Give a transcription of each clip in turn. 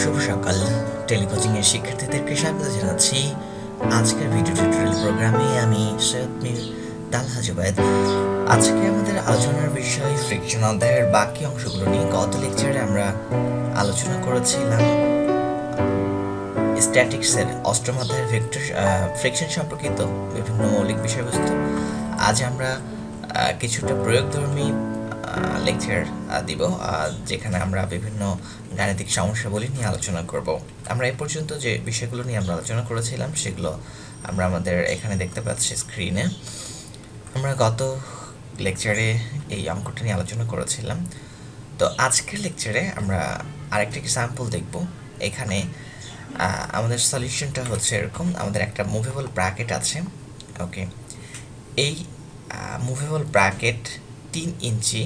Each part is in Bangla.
শুভ সকাল। টেলিকোচিংয়ের শিক্ষার্থীদেরকে স্বাগত জানাচ্ছি। আজকের ভিডিও টিউটোরিয়াল প্রোগ্রামে আমি সৈয়দ মির তালহা জুবায়েদ আজকে আমাদের আলোচনার বিষয় ফ্রিকশন অধ্যায়ের বাকি অংশগুলো নিয়ে গত লেকচারে আমরা আলোচনা করেছিলাম। স্ট্যাটিক্সের অষ্টম অধ্যায়ের ভেক্টর ফ্রিকশন সম্পর্কিত বিভিন্ন মৌলিক বিষয়বস্তু। আজ আমরা কিছুটা প্রয়োগধর্মী লেকচার দিব যেখানে আমরা বিভিন্ন গাণিতিক সমস্যাবলী নিয়ে আলোচনা করব। আমরা এ পর্যন্ত যে বিষয়গুলো নিয়ে আমরা আলোচনা করেছিলাম, সেগুলো আমরা আমাদের এখানে দেখতে পাচ্ছি স্ক্রিনে আমরা গত লেকচারে এই অঙ্কটা নিয়ে আলোচনা করেছিলাম। তো আজকের লেকচারে আমরা আরেকটা এক্সাম্পল দেখব। এখানে আমাদের সলিউশনটা হচ্ছে এরকম, আমাদের একটা মুভেবল ব্র্যাকেট আছে ওকে এই মুভেবল ব্র্যাকেট তিন ইঞ্চি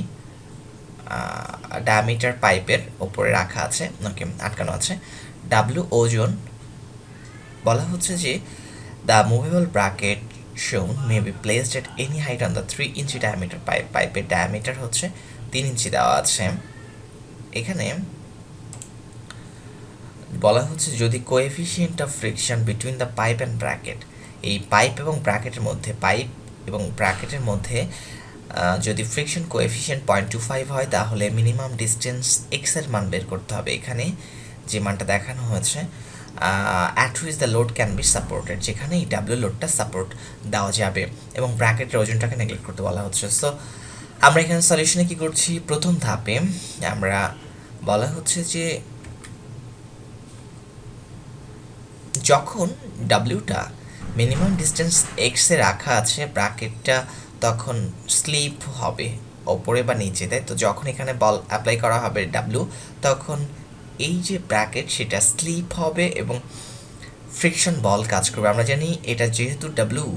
ডায়ামিটার পাইপের ওপরে রাখা আছে, ওকে, আটকানো আছে। ডাব্লিউ ওজন বলা হচ্ছে যে the movable bracket shown may be placed at any height on the three inch diameter pipe পাইপের ডায়ামিটার হচ্ছে তিন ইঞ্চি দেওয়া আছে। এখানে বলা হচ্ছে যদি coefficient of friction between the pipe and bracket এই পাইপ এবং ব্র্যাকেটের মধ্যে পাইপ এবং ব্র্যাকেটের মধ্যে যদি friction coefficient point two five হয়, তাহলে মিনিমাম ডিস্টেন্স এক্সের মান বের করতে হবে। এখানে যে মানটা দেখানো হয়েছে at which the load can be supported যেখানে এই ডাব্লিউ লোডটা সাপোর্ট দেওয়া যাবে এবং ব্র্যাকেটের ওজনটাকে নেগলেক্ট করতে বলা হচ্ছে। সো আমরা এখানে সলিউশনে কী করছি? প্রথম ধাপে আমরা বলা হচ্ছে যে, যখন ডাব্লিউটা মিনিমাম ডিস্টেন্স এক্সে রাখা আছে ব্র্যাকেটটা তখন স্লিপ হবে ওপরে বা নিচে, তাই তো? যখন এখানে বল অ্যাপ্লাই করা হবে ডাব্লিউ তখন এই যে ব্র্যাকেট সেটা স্লিপ হবে এবং ফ্রিকশন বল কাজ করবে। আমরা জানি এটা যেহেতু ডাব্লিউ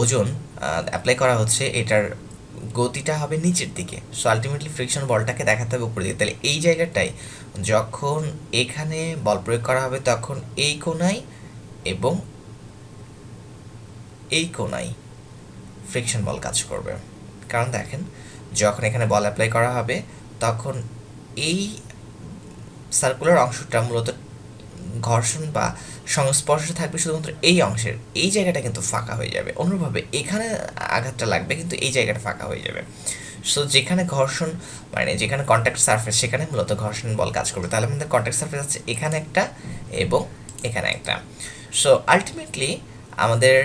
ওজন অ্যাপ্লাই করা হচ্ছে, এটার গতিটা হবে নিচের দিকে। সো আলটিমেটলি ফ্রিকশন বলটাকে দেখাতে হবে উপরে দিকে। তাহলে এই জায়গাটায় যখন এখানে বল প্রয়োগ করা হবে, তখন এই কোনায় এবং এই কোনায় ফ্রিকশন বল কাজ করবে। কারণ দেখেন, যখন এখানে বল অ্যাপ্লাই করা হবে, তখন এই সার্কুলার অংশটা মূলত ঘর্ষণ বা সংস্পর্শ থাকবে শুধুমাত্র এই অংশের। এই জায়গাটা কিন্তু ফাঁকা হয়ে যাবে। অনুরূপভাবে এখানে আঘাতটা লাগবে, কিন্তু এই জায়গাটা ফাঁকা হয়ে যাবে। সো যেখানে ঘর্ষণ মানে যেখানে কন্ট্যাক্ট সারফেস সেখানে মূলত ঘর্ষণ বল কাজ করবে। তাহলে আমাদের কন্ট্যাক্ট সারফেস আছে এখানে একটা এবং এখানে একটা। সো আলটিমেটলি আমাদের,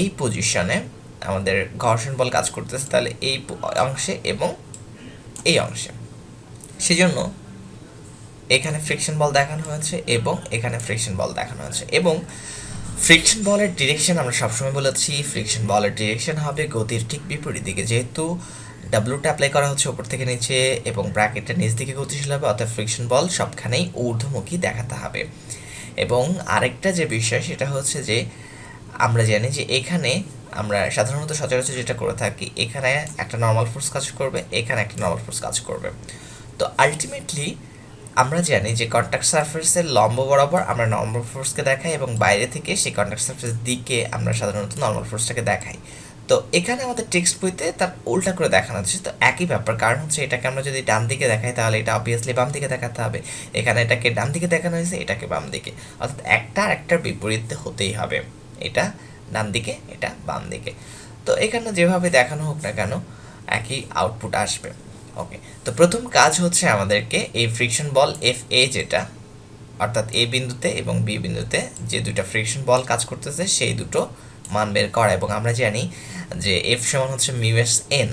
এই পজিশনে আমাদের ঘর্ষণ বল কাজ করতেছে তাহলে এই অংশে এবং এই অংশে। সেজন্য এখানে ফ্রিকশন বল দেখানো হয়েছে এবং এখানে ফ্রিকশন বল দেখানো হয়েছে এবং ফ্রিকশন বলের ডিরেকশন আমরা সবসময় বলেছি ফ্রিকশন বলের ডিরেকশন হবে গতির ঠিক বিপরীত দিকে। যেহেতু ডাব্লুটা অ্যাপ্লাই করা হচ্ছে ওপর থেকে নিচে এবং ব্র্যাকেটটা নিচ দিকে গতিশীল হবে অর্থাৎ ফ্রিকশন বল সবখানেই ঊর্ধ্বমুখী দেখাতে হবে। এবং আরেকটা যে বিষয় সেটা হচ্ছে যে আমরা জানি যে এখানে আমরা সাধারণত সচরাচর যেটা করে থাকি, এখানে একটা নর্মাল ফোর্স কাজ করবে, এখানে একটা নর্মাল ফোর্স কাজ করবে। তো আলটিমেটলি আমরা জানি যে কন্ট্যাক্ট সারফেসের লম্ব বরাবর আমরা নর্মাল ফোর্সকে দেখাই এবং বাইরে থেকে সেই কন্ট্যাক্ট সারফেসের দিকে আমরা সাধারণত নর্মাল ফোর্সটাকে দেখাই। তো এখানে আমাদের টেক্সট বইতে তার উল্টা করে দেখানো হচ্ছে তো একই ব্যাপার, কারণ হচ্ছে এটাকে আমরা যদি ডান দিকে দেখাই তাহলে এটা অবভিয়াসলি বাম দিকে দেখাতে হবে। এখানে এটাকে ডান দিকে দেখানো হয়েছে, এটাকে বাম দিকে। অর্থাৎ একটা আর একটার বিপরীতে হতেই হবে। এটা ডান দিকে এটা বাম দিকে তো এখানে যেভাবে দেখানো হোক না কেন, একই আউটপুট আসবে। ওকে তো প্রথম কাজ হচ্ছে আমাদেরকে এই ফ্রিকশন বল এফ এ যেটা, অর্থাৎ এ বিন্দুতে এবং বি বিন্দুতে যে দুইটা ফ্রিকশন বল কাজ করতেছে, সেই দুটো মান বের করা। এবং আমরা জানি যে এফ সমান হচ্ছে মিউএস এন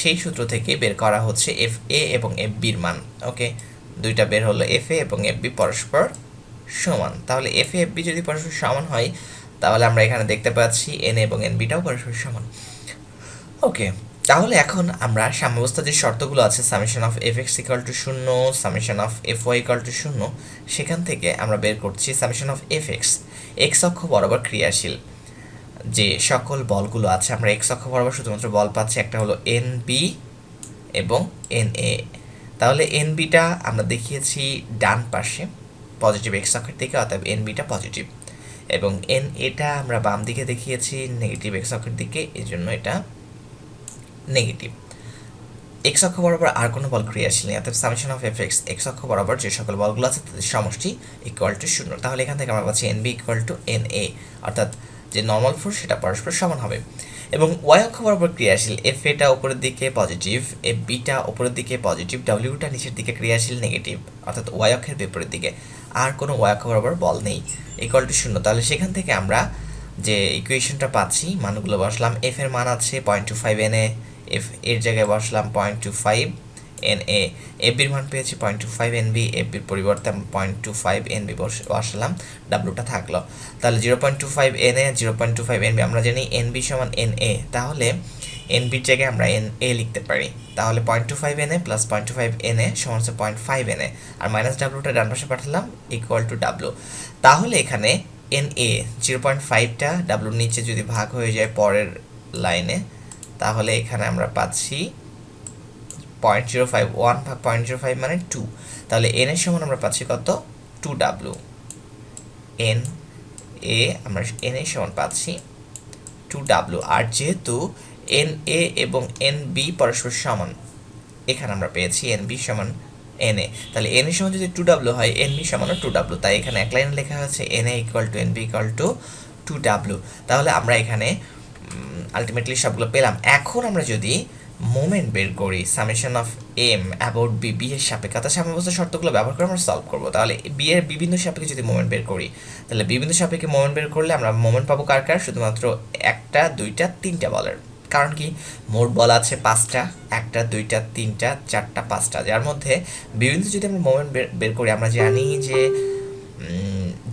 সেই সূত্র থেকে বের করা হচ্ছে এফ এ এবং এফ বির মান। ওকে দুইটা বের হলো এফ এ এবং এফ বি পরস্পর সমান। তাহলে এফ এ এফ বি যদি পরস্পর সমান হয় তাহলে আমরা এখানে দেখতে পাচ্ছি এন এবং এন বিটাও পরস্পর সমান। ওকে তাহলে এখন আমরা সাম্যাবস্থার যে শর্তগুলো আছে summation of F X equal to শূন্য summation of F Y equal to শূন্য, সেখান থেকে আমরা বের করছি summation of F X X অক্ষ বরাবর ক্রিয়াশীল। যে সকল বলগুলো আছে, আমরা এক্স অক্ষ বরাবর শুধুমাত্র বল পাচ্ছি, একটা হলো এন বি এবং এন এ তাহলে এন বিটা আমরা দেখিয়েছি ডান পাশে পজিটিভ এক্স অক্ষের দিকে অর্থাৎ এন বিটা পজিটিভ এবং এন এটা আমরা বাম দিকে দেখিয়েছি নেগেটিভ এক্স অক্ষের দিকে, এই জন্য এটা নেগেটিভ এক্স অক্ষ বরাবর আর কোনো বল ক্রিয়াশীল নেই, অর্থাৎ সামেশন অফ এফ এক্স অক্ষ বরাবর যে সকল বলগুলো আছে তাদের সমষ্টি ইকুয়াল টু শূন্য। তাহলে এখান থেকে আমরা পাচ্ছি N B equal to N A অর্থাৎ যে নর্মাল ফোর্স সেটা পরস্পর সমান হবে। এবং ওয়াই অক্ষ বরাবর ক্রিয়াশীল এফ এটা উপরের দিকে পজিটিভ এফ বিটা উপরের দিকে পজিটিভ ডাব্লিউটা নিচের দিকে ক্রিয়াশীল নেগেটিভ অর্থাৎ ওয়াই অক্ষের বিপরীত দিকে। আর কোনো ওয়াই অক্ষ বরাবর বল নেই। ইকুয়াল টু শূন্য। তাহলে সেখান থেকে আমরা যে ইকুয়েশনটা পাচ্ছি, মানগুলো বসলাম। এফ এর মান আছে point two five N A F এর জায়গায় বসলাম point two five N A F বির মান পেয়েছি point two five N B F বির পরিবর্তে point two five N B বসালাম। ডাব্লুটা থাকল। তাহলে zero point two five N A zero point two five N B আমরা জানি এন বি সমান এন এ তাহলে এন বির জায়গায় আমরা এন এ লিখতে পারি। তাহলে point two five N A plus point two five N A সমান হচ্ছে পয়েন্ট ফাইভ এন এ আর মাইনাস ডাব্লুটা ডান পাশে পাঠালাম ইকুয়াল টু ডাব্লু তাহলে এখানে এন এ জিরো পয়েন্ট ফাইভটা ডাব্লুর নিচে যদি ভাগ হয়ে যায় পরের লাইনে তাহলে এখানে আমরা পাচ্ছি পয়েন্ট জিরো ফাইভ ওয়ান ভাগ পয়েন্ট জিরো ফাইভ মানে টু তাহলে এন এর সমান আমরা পাচ্ছি কত? টু ডাব্লু এন এ আমরা এন এর সমান পাচ্ছি টু ডাব্লু আর যেহেতু এন এ এবং এন বি পরস্পর সমান। এখানে আমরা পেয়েছি এন বি সমান এন এ তাহলে এন এর সমান যদি টু ডাব্লু হয় এন বি সমান টু ডাব্লু তাই এখানে এক লাইনে লেখা হয়েছে N A equal to N B equal to two W তাহলে আমরা এখানে আলটিমেটলি সবগুলো পেলাম। এখন আমরা যদি মোমেন্ট বের করি summation of M about B B এর সাপেক্ষে, অর্থাৎ সাম্যাবস্থা শর্তগুলো ব্যবহার করে আমরা সলভ করব। তাহলে বি এর বিভিন্ন সাপেক্ষে যদি মোমেন্ট বের করি, তাহলে বিভিন্ন সাপেক্ষে মোমেন্ট বের করলে আমরা মোমেন্ট পাবো কার কার? শুধুমাত্র একটা, দুইটা, তিনটা বলের। কারণ কি? মোট বল আছে পাঁচটা, একটা, দুইটা, তিনটা, চারটা, পাঁচটা। যার মধ্যে বিভিন্ন যদি আমরা মোমেন্ট বের করি, আমরা জানি যে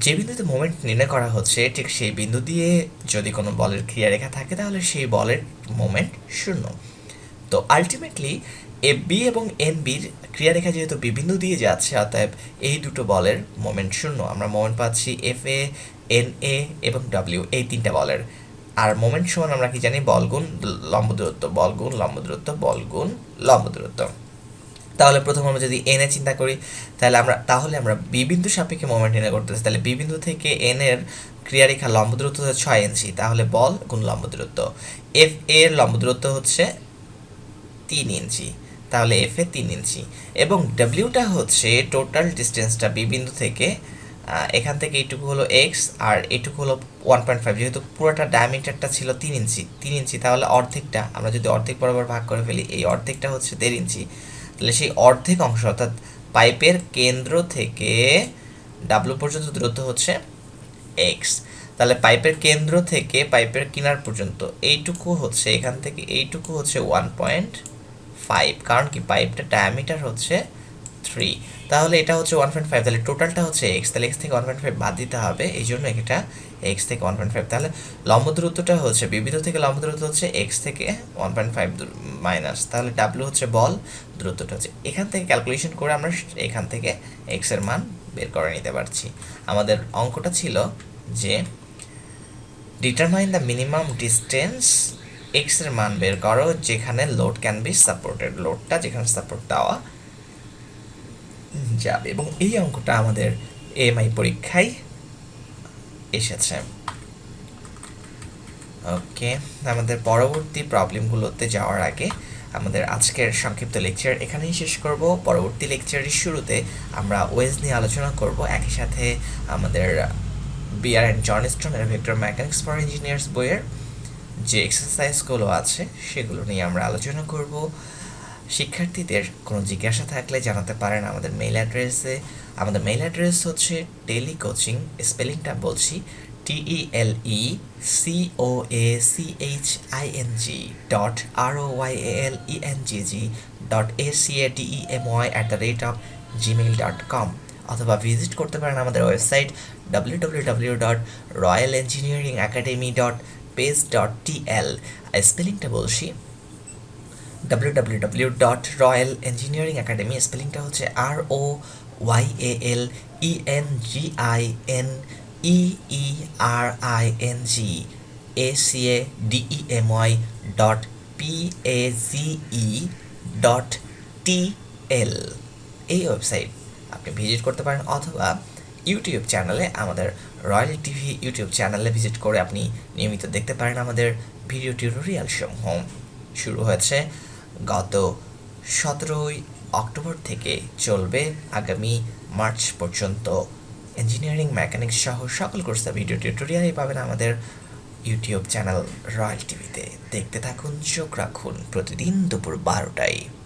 যে বিন্দুতে মোমেন্ট নির্ণয় করা হচ্ছে, ঠিক সেই বিন্দু দিয়ে যদি কোনো বলের ক্রিয়ারেখা থাকে, তাহলে সেই বলের মোমেন্ট শূন্য। তো আলটিমেটলি এফ বি এবং এন বির ক্রিয়ারেখা যেহেতু বিভিন্ন দিয়ে যাচ্ছে, অতএব এই দুটো বলের মোমেন্ট শূন্য। আমরা মোমেন্ট পাচ্ছি এফ এ এন এ এবং ডাব্লিউ এই তিনটা বলের আর মোমেন্ট সমান আমরা কি জানি? বল গুণ লম্ব দূরত্ব, বল গুণ লম্ব দূরত্ব, বল গুণ লম্ব দূরত্ব। তাহলে প্রথম আমরা যদি এন চিন্তা করি, তাহলে আমরা তাহলে আমরা বি বিন্দু সাপেক্ষে মোমেন্ট নির্ণয় করতেছি। তাহলে বি বিন্দু থেকে এন এর ক্রিয়ারেখা লম্ব দূরত্ব হচ্ছে ছয় ইঞ্চি তাহলে বল গুণ লম্ব দূরত্ব। এফ এর লম্ব দূরত্ব হচ্ছে তিন ইঞ্চি তাহলে এফ এ তিন ইঞ্চি এবং ডাব্লিউটা হচ্ছে টোটাল ডিস্টেন্সটা বি বিন্দু থেকে এখান থেকে এইটুকু হলো এক্স আর এইটুকু হলো ওয়ান পয়েন্ট ফাইভ যেহেতু পুরোটা ডায়ামিটারটা ছিল তিন ইঞ্চি তিন ইঞ্চি, তাহলে অর্ধেকটা, আমরা যদি অর্ধেক বরাবর ভাগ করে ফেলি, এই অর্ধেকটা হচ্ছে দেড় ইঞ্চি, তাহলে সেই অর্ধেক অংশ, অর্থাৎ পাইপের কেন্দ্র থেকে ডাব্লু পর্যন্ত দূরত্ব হচ্ছে এক্স তাহলে পাইপের কেন্দ্র থেকে পাইপের কিনার পর্যন্ত এইটুকু হচ্ছে, এখান থেকে এইটুকু হচ্ছে ওয়ান পয়েন্ট ফাইভ কারণ কি পাইপটা ডায়ামিটার হচ্ছে থ্রি তাহলে এটা হচ্ছে ওয়ান পয়েন্ট ফাইভ তাহলে টোটালটা হচ্ছে এক্স তাহলে এক্স থেকে ওয়ান পয়েন্ট ফাইভ বাদ দিতে হবে, এই জন্য এটা এক্স থেকে ওয়ান পয়েন্ট ফাইভ তাহলে লম্ব দূরত্বটা হচ্ছে বিবিধ থেকে লম্ব দূরত্ব হচ্ছে এক্স থেকে ওয়ান পয়েন্ট ফাইভ মাইনাস তাহলে ডাব্লু হচ্ছে বল, দূরত্বটা হচ্ছে, এখান থেকে ক্যালকুলেশন করে আমরা এখান থেকে এক্সের মান বের করে নিতে পারছি। আমাদের অঙ্কটা ছিল যে ডিটারমাইন দ্য মিনিমাম ডিস্টেন্স এক্সের মান বের করো, যেখানে লোড ক্যান বি সাপোর্টেড লোডটা যেখানে সাপোর্ট দেওয়া যাবে এবং এই অঙ্কটা আমাদের এমআই পরীক্ষায় এসেছে। ওকে আমাদের পরবর্তী প্রবলেমগুলোতে যাওয়ার আগে আমাদের আজকের সংক্ষিপ্ত লেকচার এখানেই শেষ করব। পরবর্তী লেকচারের শুরুতে আমরা ওয়েজ নিয়ে আলোচনা করব। একই সাথে আমাদের বিআর অ্যান্ড জর্নিস্টন এর ভেক্টর মেকানিক্স ফর ইঞ্জিনিয়ার্স বইয়ের যে এক্সারসাইজগুলো আছে সেগুলো নিয়ে আমরা আলোচনা করব। শিক্ষার্থীদের কোনো জিজ্ঞাসা থাকলে জানাতে পারেন আমাদের মেইল অ্যাড্রেসে আমাদের মেইল অ্যাড্রেস হচ্ছে টেলি কোচিং স্পেলিংটা বলছি T E L E C O A C H I N G dot R O Y L E N G G dot A C A D E M Y at the rate of Gmail dot com অথবা ভিজিট করতে পারেন আমাদের website W W W dot Royal Engineering Academy dot page dot T L স্পেলিংটা বলছি W W W dot Royal Engineering Academy স্পেলিংটা হচ্ছে R O Y A L E N G I N E E R I N G A C A D E M Y dot P A G E dot T L এই ওয়েবসাইট আপনি ভিজিট করতে পারেন অথবা ইউটিউব চ্যানেলে আমাদের রয়্যাল টিভি ইউটিউব চ্যানেলে ভিজিট করে আপনি নিয়মিত দেখতে পারেন আমাদের ভিডিও টিউটোরিয়াল সমূহ। শুরু হয়েছে গত সতেরোই অক্টোবর থেকে চলবে আগামী মার্চ পর্যন্ত ইঞ্জিনিয়ারিং মেকানিক্স সহ সকল কোর্সের ভিডিও টিউটোরিয়ালই পাবেন আমাদের ইউটিউব চ্যানেল রয়্যাল টিভিতে দেখতে থাকুন, চোখ রাখুন, প্রতিদিন দুপুর বারোটায়।